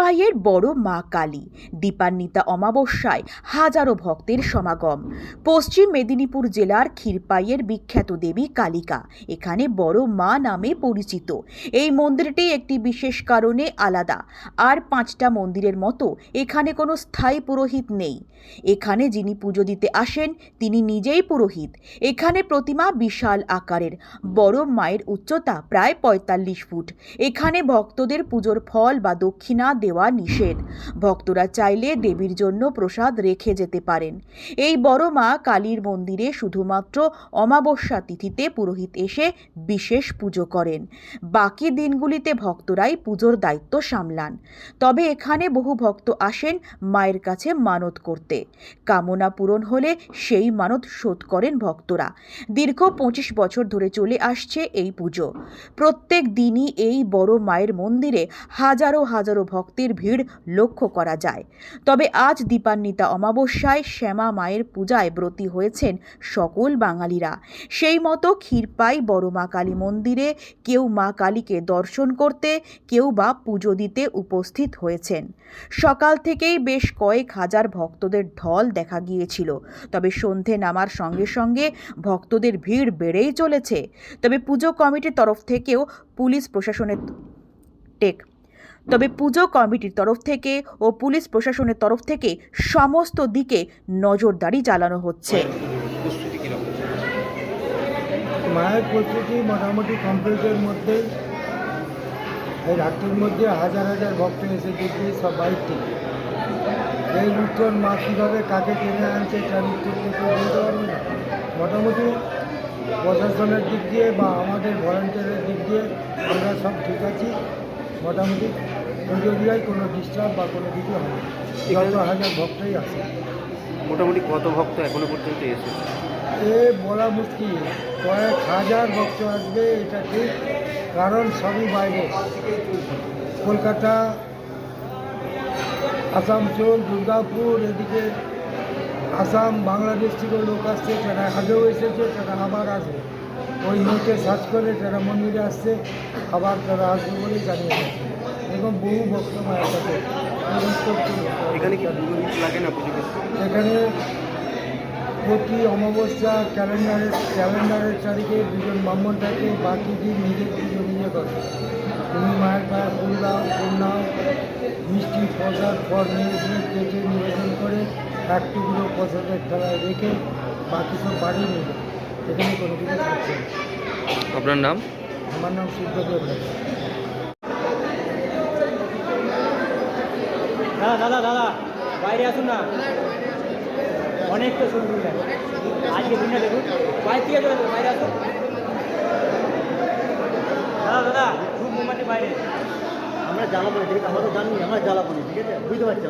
ক্ষীরপাইয়ের বড় মা কালী, দীপান্বিতা অমাবস্যায় হাজারো ভক্তের সমাগম। পশ্চিম মেদিনীপুর জেলার ক্ষীরপাইয়ের বিখ্যাত দেবী কালিকা, এখানে বড় মা নামে পরিচিত। এই মন্দিরটি একটি বিশেষ কারণে আলাদা। আর পাঁচটা মন্দিরের মতো এখানে কোনো স্থায়ী পুরোহিত নেই। এখানে যিনি পুজো দিতে আসেন, তিনি নিজেই পুরোহিত। এখানে প্রতিমা বিশাল আকারের, বড় মায়ের উচ্চতা প্রায় পঁয়তাল্লিশ ফুট। এখানে ভক্তদের পুজোর ফল বা দক্ষিণা দেওয়া নিষেধ। ভক্তরা চাইলে দেবীর জন্য প্রসাদ রেখে যেতে পারেন। এই বড় মা কালীর মন্দিরে শুধুমাত্র অমাবস্যা তিথিতে পুরোহিত এসে বিশেষ পুজো করেন। বাকি দিনগুলিতে ভক্তরাই পুজোর দায়িত্ব সামলান। তবে এখানে বহু ভক্ত আসেন মায়ের কাছে মানত করতে। কামনা পূরণ হলে সেই মানত শোধ করেন ভক্তরা। দীর্ঘ পঁচিশ বছর ধরে চলে আসছে এই পুজো। প্রত্যেক দিনই এই বড় মায়ের মন্দিরে হাজারো হাজারো ভক্তের ভিড় লক্ষ্য করা যায়। তবে আজ দীপান্বিতা অমাবস্যায় শ্যামা মায়ের পূজায় ব্রতী হয়েছেন সকল বাঙালিরা। সেই মতো ক্ষীরপাই বড় মা কালী মন্দিরে কেউ মা কালীকে দর্শন করতে, কেউ বা পুজো দিতে উপস্থিত হয়েছেন। সকাল থেকেই বেশ কয়েক হাজার ভক্তদের ঢল দেখা গিয়েছিল। তবে সন্ধে নামার সঙ্গে সঙ্গে ভক্তদের ভিড় বেড়েই চলেছে। তবে পুজো কমিটির তরফ থেকেও পুলিশ প্রশাসনের টেক তবে পুজো কমিটির তরফ থেকে ও পুলিশ প্রশাসনের তরফ থেকে সমস্ত দিকে নজরদারি চালানো হচ্ছে। মায়ের প্রস্তুতি মোটামুটি কমপ্লিটের মধ্যে, এই রাত্রির মধ্যে হাজার হাজার ভক্ত এসে দেখবে সব বাইক থেকে এই উত্তর মা কীভাবে কাকে টেনে আনছে তার মোটামুটি প্রশাসনের দিক দিয়ে বা আমাদের ভলেন্টিয়ারের দিক দিয়ে আমরা সব ঠিক আছি। মোটামুটি পুজো দিয়ায় কোনো ডিস্টার্ব বা কোনো কিছু হয় যত হাজার ভক্তই আসে মোটামুটি কত ভক্ত এখনও পর্যন্ত এসেছে? এ বলা মুশকিল। কয়েক হাজার ভক্ত আসবে এটা ঠিক কারণ সবই বাইরে। কলকাতা আসানসোল দুর্গাপুর এদিকে আসাম বাংলাদেশ থেকে লোক আসছে তারা আগেও এসেছে তারা আবার আসবে। ওই নেটে সার্চ করে তারা মন্দিরে আসছে আবার তারা আসবে বলেই জানিয়ে দিচ্ছে এরকম বহু ভক্ত মায়ের কাছে এখানে এখানে প্রতি অমাবস্যা ক্যালেন্ডারের ক্যালেন্ডারের তারিখে দুজন ব্রাহ্মণ থাকে বাকি দিন নিজের পুজো নিজে করে। তুমি মায়ের পায়ে ফুল দাও নাও মিষ্টি প্রসাদ ফল নিয়ে এসে কেটে নিবেদন করে এক টুকরো প্রসাদের থালায় রেখে বাকি সব বাড়ি নিয়ে এখানে আপনার নাম? আমার নাম রায় দাদা দাদা দাদা বাইরে আসুন না। অনেক তো গেছে আজকে দিনটা দেখুন। বাইরে থেকে চলে বাইরে আসুন। দাদা দাদা খুব মোমবাতি বাইরে আমরা জ্বালাবো ঠিক আছে আমরা তো জানি আমরা জ্বালাবো ঠিক আছে? বুঝতে পারছি।